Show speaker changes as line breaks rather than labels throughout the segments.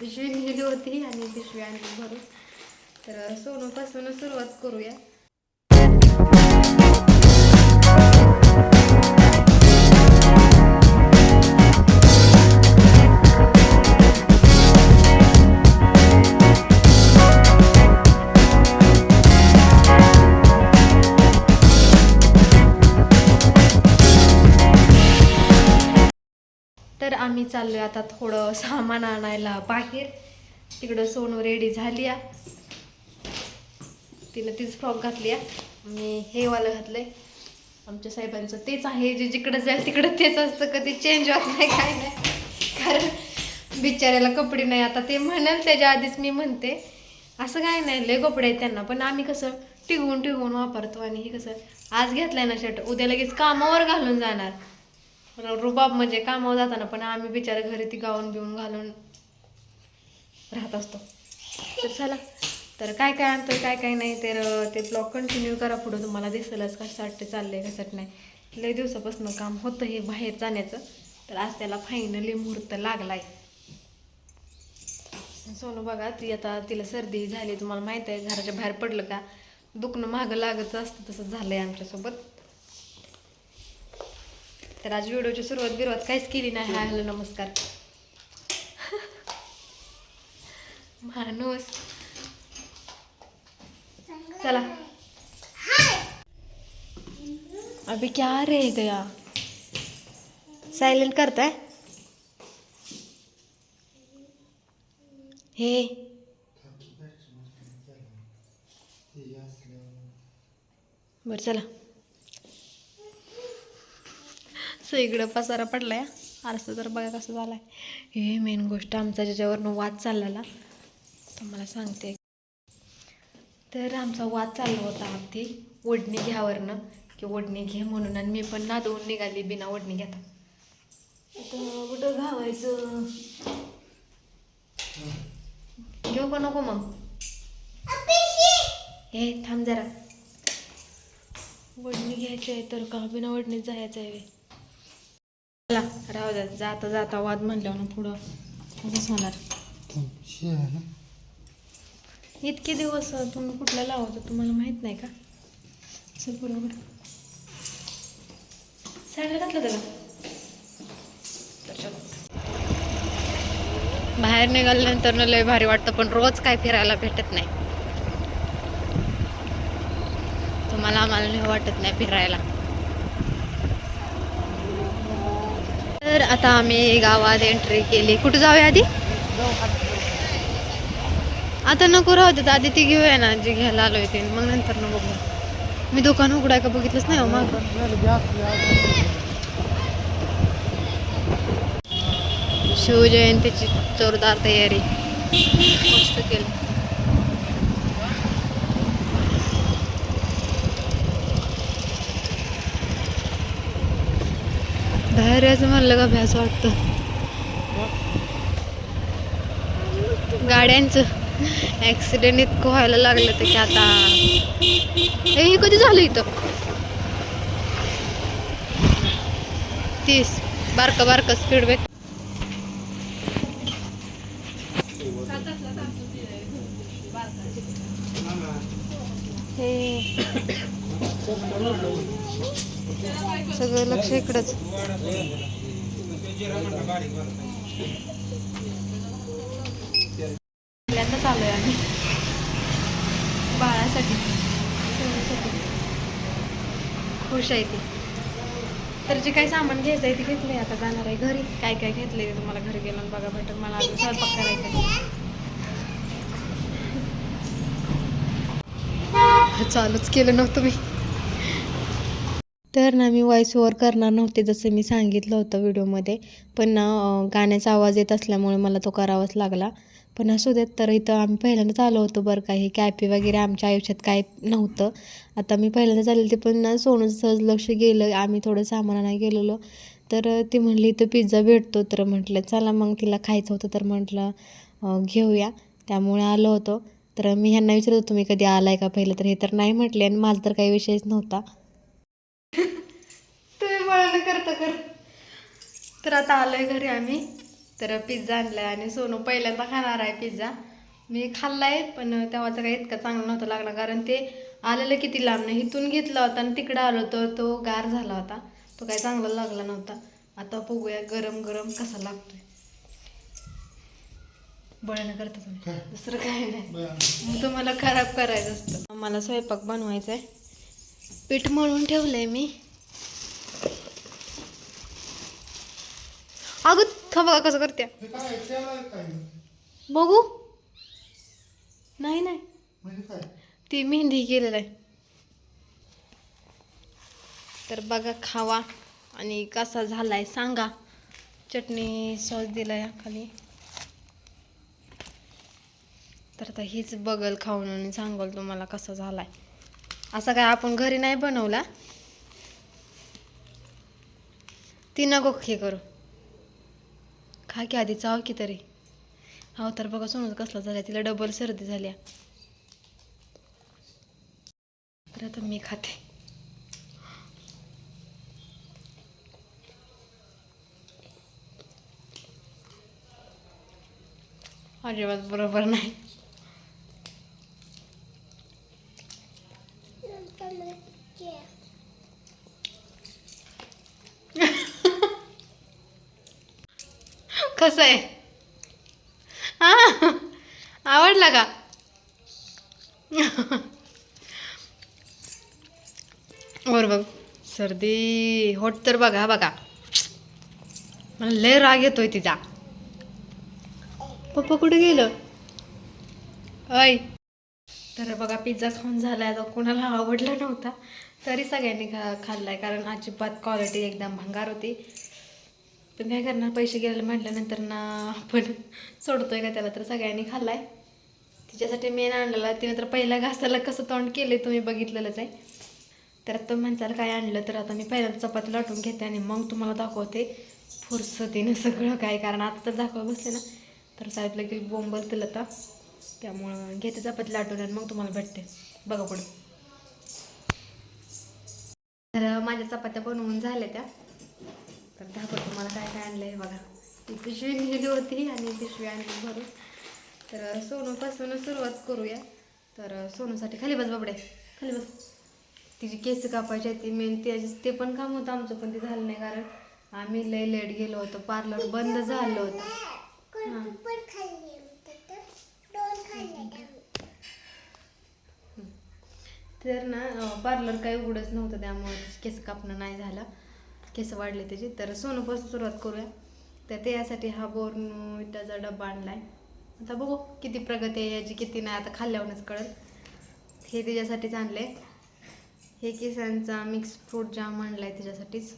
पिशवी नेली होती आणि पिशवी आणली भरून. तर सोनूपासून सुरुवात करूया. आम्ही चाललो चाललोय आता थोडं सामान आणायला बाहेर. तिकडं सोनू रेडी झाली आ. तिनं तीच फ्रॉक घातली आहे मी हे वालं घातलंय. आमच्या साहेबांचं तेच आहे. जे जिकडं जाईल तिकडं तेच असतं. कधी चेंज होत नाही काय नाही. कारण बिचाऱ्याला कपडे नाही. आता ते म्हणाल त्याच्या आधीच मी म्हणते. असं काय नाही. लय कपडे आहेत त्यांना. पण आम्ही कसं टिकवून टिकवून वापरतो आणि हे कसं आज घेतलंय ना शर्ट उद्या लगेच कामावर घालून जाणार. रुबाब म्हणजे कामावर जाताना पण आम्ही बिचारे घरी ती गाऊन बिऊन घालून राहत असतो. तर चला तर काय काय आणतोय काय काय नाही तर ते ब्लॉग कंटिन्यू करा पुढं. तुम्हाला दिसलंच कशासाठी आहे कशासाठी नाही. लय दिवसापासून काम होतं हे बाहेर जाण्याचं. तर आज त्याला फायनली मुहूर्त लागला आहे सोनू बघा ती आता तिला सर्दी झाली. तुम्हाला माहीत आहे घराच्या बाहेर पडलं का? दुखणं मागं लागत असतं तसं झालं आहे आमच्यासोबत. तर आज व्हिडिओची सुरुवात बिरुवात काहीच केली नाही. हाय हॅलो नमस्कार. माणूस. चला. अभी क्या रह गया? सायलेंट करताय? हे. बर चला. सगळं इकडं पसारा पडलाय. आरसा तर बघा कसं झालाय. हे मेन गोष्ट आमचा ज्याच्यावरनं वाद चाललेला. तुम्हाला सांगते. तर आमचा वाद चालला होता अगदी ओढणी घ्यावरनं. की ओढणी घे म्हणून आणि मी पण नादवून निघाली बिना ओढणी घेता. कुठं घावायचं? घेऊ का नको मग? हे थांब जरा. ओढणी घ्यायची आहे तर का बिना ओढणीत जायचं आहे राहू द्या जाता जाता वाद म्हणल्यावर ना पुढं कसं होणार. इतके दिवस तुम्ही कुठला लावता तुम्हाला माहीत नाही का? चल बरोबर सँडल घातलं त्याला. बाहेर निघाल्यानंतर ना लय भारी वाटतं पण रोज काय फिरायला भेटत नाही. तुम्हाला आम्हाला नाही वाटत नाही फिरायला. तर आता आम्ही गावात एंट्री केली. कुठं जाऊया आधी? आता नको राहू देत. आधी ती घेऊया ना जी घ्यायला आलो ते. मग नंतर न बघू. मी दुकान उघडाय का बघितलंच नाही हो मग. शिवजयंतीची जोरदार तयारी. मस्त केली. बाहेरच म्हणलं का भ्यास वाटतं. गाड्यांचं ॲक्सिडेंट इतकं व्हायला लागलं तर की आता. हे हे कधी झालं इथं? तीस. बारकं बारकं स्पीड ब्रेक हे. सगळं लक्ष इकडंच. पहिल्यांदा चालू आहे आम्ही. बाळासाठी. खुश आहे ती. तर जे काही सामान घ्यायचं आहे ते घेतलंय. आता जाणार आहे घरी. काय काय घेतलंय ते तुम्हाला घरी गेलं बघा. भेटेल मला अजून स्वयंपाक करायचा चालूच केलं नव्हतं मी. तर ना मी व्हॉइस ओवर करणार नव्हते जसं मी सांगितलं होतं व्हिडिओमध्ये. पण ना गाण्याचा आवाज येत असल्यामुळे मला तो करावाच लागला. पण असू देत तर इथं आम्ही पहिल्यांदाच आलो होतो बरं का. हे कॅपी वगैरे आमच्या आयुष्यात काय नव्हतं. आता मी पहिल्यांदाच चालले ते पण ना सोनं सहज लक्ष गेलं. आम्ही थोडं सामानानं गेलेलो. तर ती म्हणली इथं पिझ्झा भेटतो. तर म्हटलं चला मग तिला खायचं होतं. तर म्हटलं घेऊया. त्यामुळे आलो होतो. तर मी ह्यांना विचारत होतो तुम्ही कधी आलाय का पहिलं? तर हे तर नाही म्हटले आणि माझा तर काही विषयच नव्हता. मला करता कर. तर आता आलोय घरी आम्ही. तर पिझ्झा आणलाय आणि सोनू पहिल्यांदा खाणार आहे पिझ्झा. मी खाल्लाय पण तेव्हाचा काही इतका चांगला नव्हता लागला कारण ते आलेलं किती लांब नाही. इथून घेतला होता आणि तिकडं आलो तर तो गार झाला होता. तो काही चांगला लागला नव्हता. आता बघूया गरम गरम कसा लागतोय. बळणं करता तुम्ही? दुसरं काय नाही. मग तुम्हाला खराब करायचं असतं. मला स्वयंपाक बनवायचा आहे पीठ मळून ठेवलंय मी. अगं था बघा कसं करते
आहे
बघू. नाही नाही.
म्हणजे
ती मेहंदी केलेलं आहे. तर बघा खावा. आणि कसा झालाय सांगा. चटणी सॉस दिलाय खाली. तर आता हीच बगल खाऊन आणि सांगल तुम्हाला कसा झालाय. असा काय आपण घरी नाही बनवला? ती नको हे करू. खा की आधी चाव की तरी. हो तर बघा सोनू कसला झाला तिला डबल सर्दी झाल्या. तर आता मी खाते. अजिबात बरोबर नाही. कसं आहे? हां? आवडला का? और बघ सर्दी होट तर बघा बघा. मला लय राग येतोय तिचा. पप्पा कुठे गेलं? अय. तर बघा पिझ्झा खाऊन झालाय तो. कोणाला आवडला नव्हता. तरी सगळ्यांनी खा खाल्लाय. कारण अजिबात क्वालिटी एकदम भंगार होती. पण काय करणार? पैसे गेले म्हटल्यानंतर ना आपण सोडतोय का त्याला? तर सगळ्यांनी खाल्लाय. तिच्यासाठी मेन आणलेला तिने तर पहिल्या घासाला कसं तोंड केले तुम्ही बघितलेलंच आहे. तर तो म्हणताल काय आणलं तर आता मी पहिल्यांदा चपाती लाटून घेते आणि मग तुम्हाला दाखवते. फुरसतीनं सगळं काय कारण आता तर दाखवत बसले ना. तर साहेबला की बोंबलतील आता. त्यामुळं घेते चपाती लाटून आणि मग तुम्हाला भेटते. बघा पुढे. तर माझ्या चपात्या बनवून झाल्या त्या. तर दाखवतो तुम्हाला काय काय आणलं आहे बघा. ती पिशवी नेली होती आणि पिशवी आणली भरून. तर सोनूपासून सुरुवात करूया. तर सोनूसाठी खाली बस बाबडे खाली बस. तिची केस कापायची आहे ती मेन त्याचे ते पण काम होतं आमचं पण ते झालं नाही कारण आम्ही लय लेट गेलो होतो. पार्लर बंद झालं होतं. तर ना पार्लर काही उघडच नव्हतं त्यामुळे केस कापणं नाही झालं. केस वाढले त्याचे. तर सोनूपासून सुरुवात करूया. तर त्यासाठी हा बोर्न विटाचा डब्बा आणला आहे आता बघू किती प्रगती आहे याची किती नाही आता खाल्ल्यावरच कळत हे त्याच्यासाठीच आणलं आहे हे केसांचा मिक्स फ्रूट जाम आणला आहे त्याच्यासाठीच.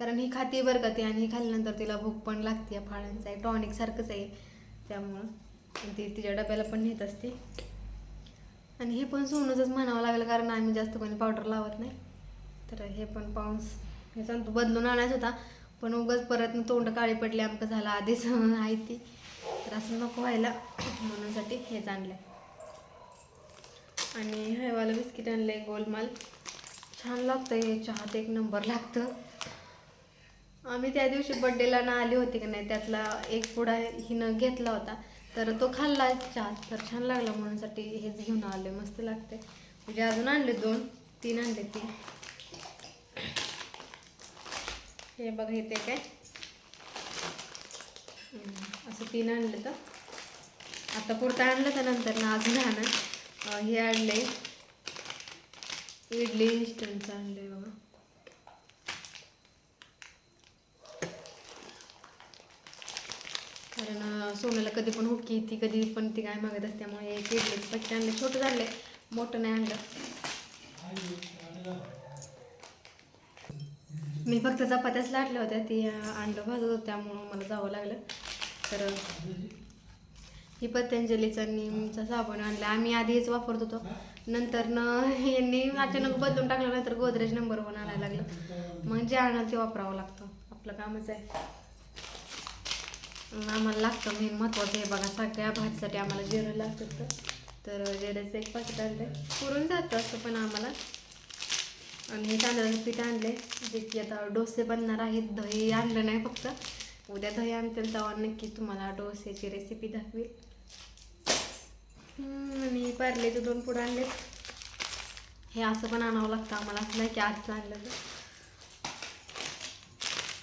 कारण ही खाते बरं का ती आणि ही खाल्ल्यानंतर तिला भूक पण लागते. या फळांचं आहे टॉनिकसारखंच आहे त्यामुळं. ती तिच्या डब्याला पण नेत असते. आणि हे पण सोनूचंच म्हणावं लागलं कारण आम्ही जास्त कोणी पावडर लावत नाही. तर हे पण पाऊस हे सांगतो बदलून आणायचा होता पण उगाच परत तोंड काळी पडले आमचं झालं आधीच आहे ती. तर असं नको व्हायला म्हणूनसाठी हेच आणलं आणि हेवालं बिस्किट आणलं आहे गोलमाल. छान लागतं हे चहात एक नंबर लागतं. आम्ही त्या दिवशी बड्डेला ना आली होती का नाही त्यातला एक पुडा हिनं घेतला होता. तर तो खाल्ला चहा तर छान लागला म्हणूनसाठी हेच घेऊन आले मस्त लागते. म्हणजे अजून आणले दोन तीन आणले तीन. हे बघा येते काय? असं तीन आणले तर. आता पुरतं आणलं तर नंतर ना अजून आणा हे आणले. इडली इन्स्टंटचं आणले बघा. कारण सोन्याला कधी पण हुकी ती कधी पण ती काय मागत असते त्यामुळे एक इडलीच पच्चे आणले छोटं झाले मोठं नाही आणलं. मी फक्त चपात्याच लाटल्या होत्या ती आणलं भाजत होत्या त्यामुळं मला जावं लागलं. तर ही पतंजलीचा नीमचा साबण आणला. आम्ही आधीच वापरत होतो. नंतर न यांनी अचानक बदलून टाकलं नंतर गोदरेज नंबर वन आणायला लागलं. मग जे आणलं ते वापरावं लागतं. आपलं कामच आहे. आम्हाला लागतं मेन महत्त्वाचं हे बघा सगळ्या भाजीसाठी आम्हाला जिरं लागतं तर. तर जिऱ्याचं एक पाकिट आणलं पुरून जातं असं पण आम्हाला. आणि तांदळाचं पीठ आणले जे की आता डोसे बनणार आहेत. दही आणलं नाही फक्त. उद्या दही आणतील तेव्हा नक्की तुम्हाला डोसेची रेसिपी दाखवेल. आणि पार्लेचे दोन पुढं आणले हे असं पण आणावं लागतं आम्हाला असं नाही की आजचं आणलं तर.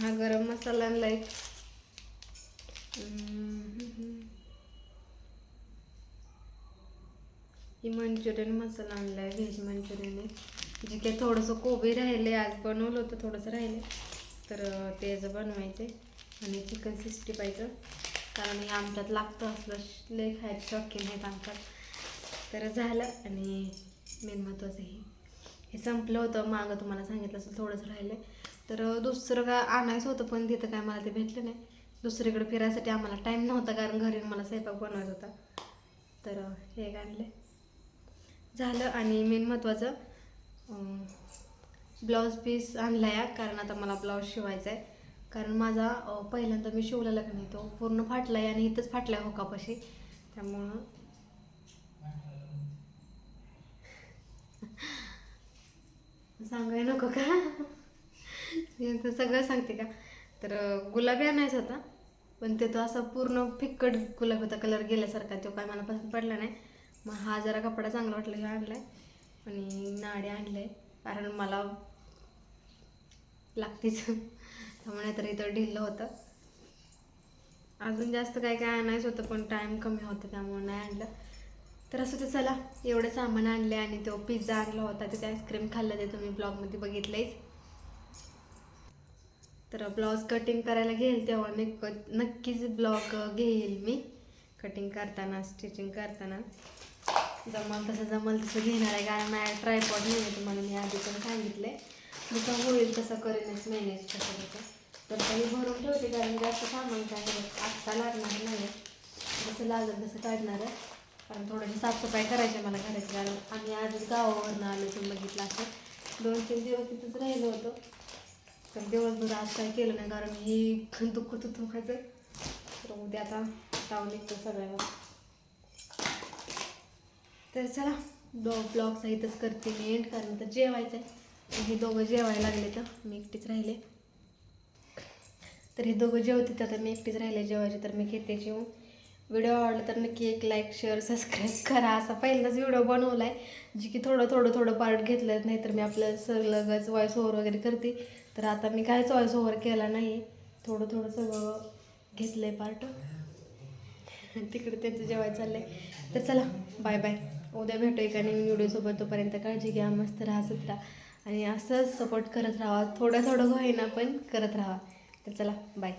हा गरम मसाला आणला हम्म. ही मंचुरियन मसाला आणला आहे व्हेज मंचुरियन आहे. जे काही थोडंसं कोबी राहिले आज बनवलं होतं थोडंसं राहिले तर अं, त्याचं बनवायचं आणि चिकन सिक्स्टी पाहिजे कारण हे आमच्यात लागतं असलं लय खायचं शौकीन आहेत आमच्यात. तर झालं आणि मेन महत्त्वाचं हे. हे संपलं होतं मागं तुम्हाला सांगितलं असं थोडंसं राहिलं तर दुसरं का आणायचं होतं पण तिथं काय मला ते भेटलं नाही. दुसरीकडे फिरायसाठी आम्हाला टाईम नव्हता कारण घरी मला स्वयंपाक बनवायचा होता. तर हे आणले. झालं आणि मेन महत्त्वाचं ब्लाऊज पीस आणला या कारण आता मला ब्लाऊज शिवायचा आहे कारण माझा पहिल्यांदा मी शिवला लग्न नाही तो पूर्ण फाटला आहे आणि इथंच फाटला आहे होकापाशी. त्यामुळं सांगाय नको का? सगळं सांगते का? तर गुलाबी आणायचा होता. पण ते तो असा पूर्ण फिक्कट गुलाबी होता कलर गेल्यासारखा तो काय मला पसंत पडला नाही. मग हा जरा कपडा चांगला वाटला हे आहे आणि नाडे आणले कारण मला लागतीच. त्यामुळे तर इथं ढिल्लं होतं. अजून जास्त काय काय आणायचं होतं पण टाईम कमी होता त्यामुळे नाही आणलं. तर असं ते चला एवढं सामान आणलं आणि तो पिझ्झा आणला होता तिथे आईस्क्रीम खाल्लं ते तुम्ही ब्लॉगमध्ये बघितलंयच. तर ब्लाऊज कटिंग करायला घेईल तेव्हा नक्क नक्कीच ब्लॉग घेईल मी. कटिंग करताना स्टिचिंग करताना. जमल तसं जमल तसं घेणार आहे. कारण माझ्या ट्रायपॉड नाही आहे तुम्हाला मी आधी पण सांगितलं जसं होईल तसं करेनच मॅनेज कसं कसं तर काही भरून ठेवते कारण जास्त सामान काय आत्ता लागणार नाही. जसं लागेल तसं काढणार आहे. कारण थोडीशी साफसफाई करायची मला घराची कारण आम्ही आजच गावावरनं आलो तुम्ही बघितलं असं दोन तीन दिवस तिथंच राहिलो होतो. तर दिवसभर आज काय केलं नाही कारण ही दुःख खायचं तर उद्या आता टावून निघतो सगळ्यांना. तर चला ब्लॉग ब्लॉग सहितच करते मी एंड कारण तर जेवायचं आहे हे दोघं जेवायला लागले तर मी एकटीच राहिले. तर हे दोघं जेवते तर आता मी एकटीच राहिले जेवायचे तर मी घेते जेवून. व्हिडिओ आवडला तर नक्की एक लाईक शेअर सबस्क्राईब करा. असा पहिलाच व्हिडिओ बनवला आहे जी की थोडं थोडं थोडं पार्ट घेतलं नाही तर मी आपलं सगळंच वॉईस ओव्हर वगैरे करते. तर आता मी काहीच वॉईस ओव्हर केला नाही. थोडं थोडं सगळं घेतलं आहे पार्ट तिकडे त्यांचं जेवायचं चाललंय. तर चला बाय बाय उद्या भेटू एका नवीन व्हिडिओसोबत तोपर्यंत काळजी घ्या मस्त राहा सुद्धा आणि असंच सपोर्ट करत राहा. थोडं थोडं होईना पण करत राहा. तर चला बाय